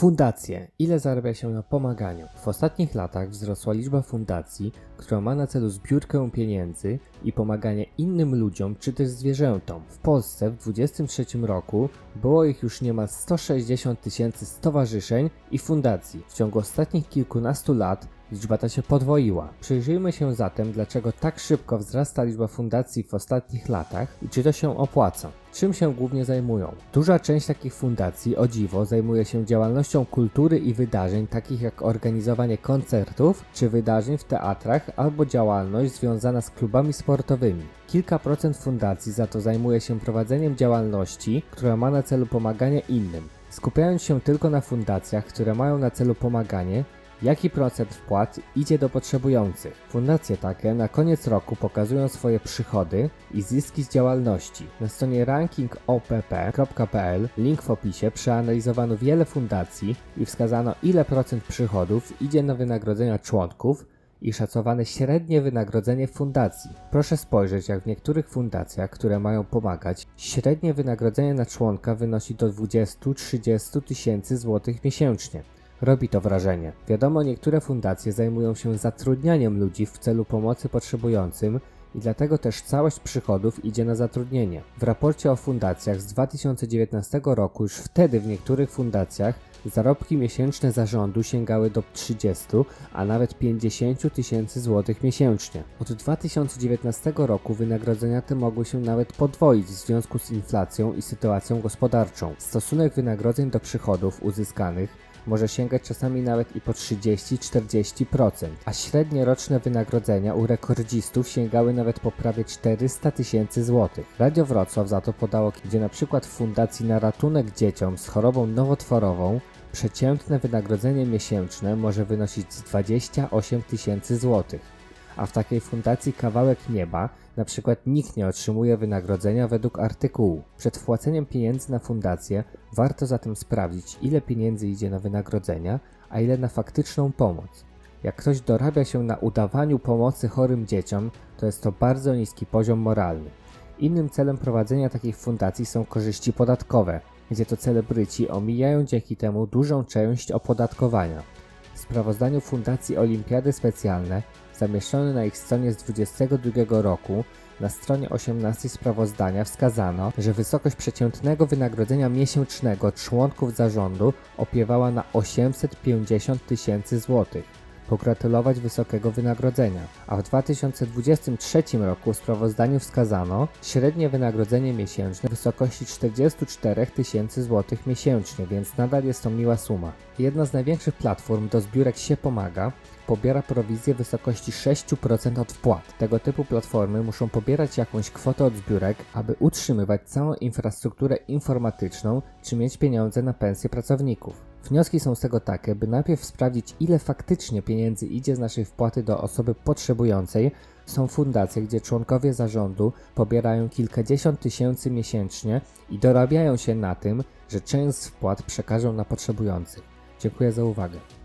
Fundacje. Ile zarabia się na pomaganiu? W ostatnich latach wzrosła liczba fundacji, która ma na celu zbiórkę pieniędzy i pomaganie innym ludziom czy też zwierzętom. W Polsce w 2023 roku było ich już niemal 160 tysięcy stowarzyszeń i fundacji. W ciągu ostatnich kilkunastu lat liczba ta się podwoiła. Przyjrzyjmy się zatem, dlaczego tak szybko wzrasta liczba fundacji w ostatnich latach i czy to się opłaca. Czym się głównie zajmują? Duża część takich fundacji, o dziwo, zajmuje się działalnością kultury i wydarzeń, takich jak organizowanie koncertów czy wydarzeń w teatrach albo działalność związana z klubami sportowymi. Kilka procent fundacji za to zajmuje się prowadzeniem działalności, która ma na celu pomaganie innym. Skupiając się tylko na fundacjach, które mają na celu pomaganie, jaki procent wpłat idzie do potrzebujących. Fundacje takie na koniec roku pokazują swoje przychody i zyski z działalności. Na stronie rankingopp.pl, link w opisie, przeanalizowano wiele fundacji i wskazano ile procent przychodów idzie na wynagrodzenia członków i szacowane średnie wynagrodzenie fundacji. Proszę spojrzeć, jak w niektórych fundacjach, które mają pomagać, średnie wynagrodzenie na członka wynosi do 20-30 tysięcy złotych miesięcznie. Robi to wrażenie. Wiadomo, niektóre fundacje zajmują się zatrudnianiem ludzi w celu pomocy potrzebującym i dlatego też całość przychodów idzie na zatrudnienie. W raporcie o fundacjach z 2019 roku już wtedy w niektórych fundacjach zarobki miesięczne zarządu sięgały do 30, a nawet 50 tysięcy złotych miesięcznie. Od 2019 roku wynagrodzenia te mogły się nawet podwoić w związku z inflacją i sytuacją gospodarczą. Stosunek wynagrodzeń do przychodów uzyskanych może sięgać czasami nawet i po 30-40%, a średnie roczne wynagrodzenia u rekordzistów sięgały nawet po prawie 400 tysięcy złotych. Radio Wrocław za to podało, gdzie na przykład w Fundacji na ratunek dzieciom z chorobą nowotworową przeciętne wynagrodzenie miesięczne może wynosić 28 tysięcy złotych a w takiej fundacji kawałek nieba na przykład nikt nie otrzymuje wynagrodzenia według artykułu. Przed wpłaceniem pieniędzy na fundację warto zatem sprawdzić, ile pieniędzy idzie na wynagrodzenia, a ile na faktyczną pomoc. Jak ktoś dorabia się na udawaniu pomocy chorym dzieciom, to jest to bardzo niski poziom moralny. Innym celem prowadzenia takich fundacji są korzyści podatkowe, gdzie to celebryci omijają dzięki temu dużą część opodatkowania. Sprawozdaniu Fundacji Olimpiady Specjalne zamieszczone na ich stronie z 2022 roku na stronie 18 sprawozdania wskazano, że wysokość przeciętnego wynagrodzenia miesięcznego członków zarządu opiewała na 850 tysięcy złotych. Pogratulować wysokiego wynagrodzenia. A w 2023 roku w sprawozdaniu wskazano średnie wynagrodzenie miesięczne w wysokości 44 tysięcy złotych miesięcznie, więc nadal jest to miła suma. Jedna z największych platform do zbiórek się pomaga pobiera prowizję w wysokości 6% od wpłat. Tego typu platformy muszą pobierać jakąś kwotę od zbiórek, aby utrzymywać całą infrastrukturę informatyczną czy mieć pieniądze na pensje pracowników. Wnioski są z tego takie, by najpierw sprawdzić, ile faktycznie pieniędzy idzie z naszej wpłaty do osoby potrzebującej. Są fundacje, gdzie członkowie zarządu pobierają kilkadziesiąt tysięcy miesięcznie i dorabiają się na tym, że część z wpłat przekażą na potrzebujących. Dziękuję za uwagę.